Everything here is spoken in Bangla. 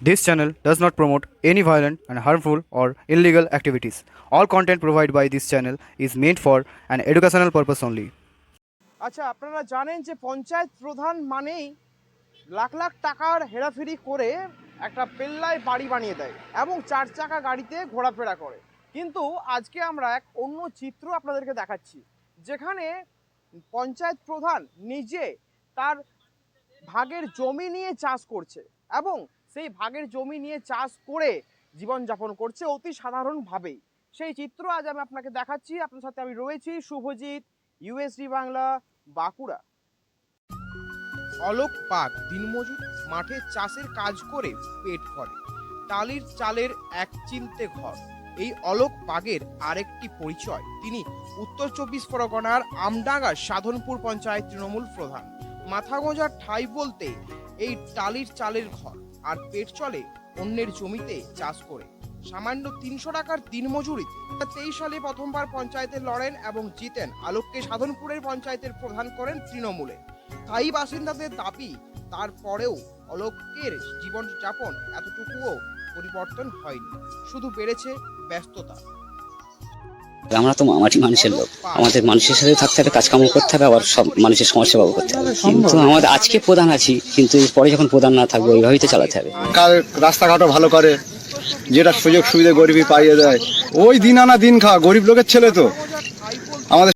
This channel does not promote any violent and harmful or illegal activities. All content provided by this channel is meant for an educational purpose only. আচ্ছা আপনারা জানেন যে পঞ্চায়েত প্রধান মানেই লাখ লাখ টাকার হেরাফেরি করে একটা পেল্লায় বাড়ি বানিয়ে দেয় এবং চার চাকা গাড়িতে ঘোরাফেরা করে কিন্তু আজকে আমরা এক অন্য চিত্র আপনাদেরকে দেখাচ্ছি যেখানে পঞ্চায়েত প্রধান নিজে তার ভাগের জমি নিয়ে চাষ করছে এবং সেই ভাগের জমি নিয়ে চাষ করে জীবনযাপন করছে অতি সাধারণভাবেই। সেই চিত্র আজ আমি আপনাকে দেখাচ্ছি। আপনার সাথে আমি রয়েছি শুভজিৎ ইউএসডি বাংলা, বাঁকুড়া। অলোক পাক দিনমজুর মাঠে চাষের কাজ করে পেট ভরে। টালির চালের এক চিনতে ঘর। এই অলোক পাগের আরেকটি পরিচয়। তিনি উত্তর চব্বিশ পরগনার আমডাঙ্গার সাধনপুর পঞ্চায়েত তৃণমূল প্রধান। মাথা গোঁজার ঠাই বলতে এই টালির চালের ঘর আর পেট চলে অন্যের জমিতে চাষ করে। সামান্য তিনশো টাকার দিনমজুরিতে তেইশ সালে প্রথমবার পঞ্চায়েতে লড়েন এবং জিতেন আলোককে সাধনপুরের পঞ্চায়েতের প্রধান করেন তৃণমূলে। স্থায়ী বাসিন্দাদের দাবি, তারপরেও অলোকের জীবনযাপন এতটুকুও পরিবর্তন হয়নি। শুধু বেড়েছে ব্যস্ততা। আমরা তো মাটি মানুষের লোক। আমাদের মানুষের সাথে থাকতে হবে কাজকাম করতে হবে, আবার সব মানুষের পাবো করতে হবে। কিন্তু আমাদের আজকে প্রধান আছি, কিন্তু পরে যখন প্রধান না থাকব ওইভাবেই তো চালাতে হবে। কার রাস্তাঘাটও ভালো করে, যেটা সুযোগ সুবিধা গরিবই পাইয়ে দেয়, ওই দিন আনা দিন খা, গরিব লোকের ছেলে তো। আমাদের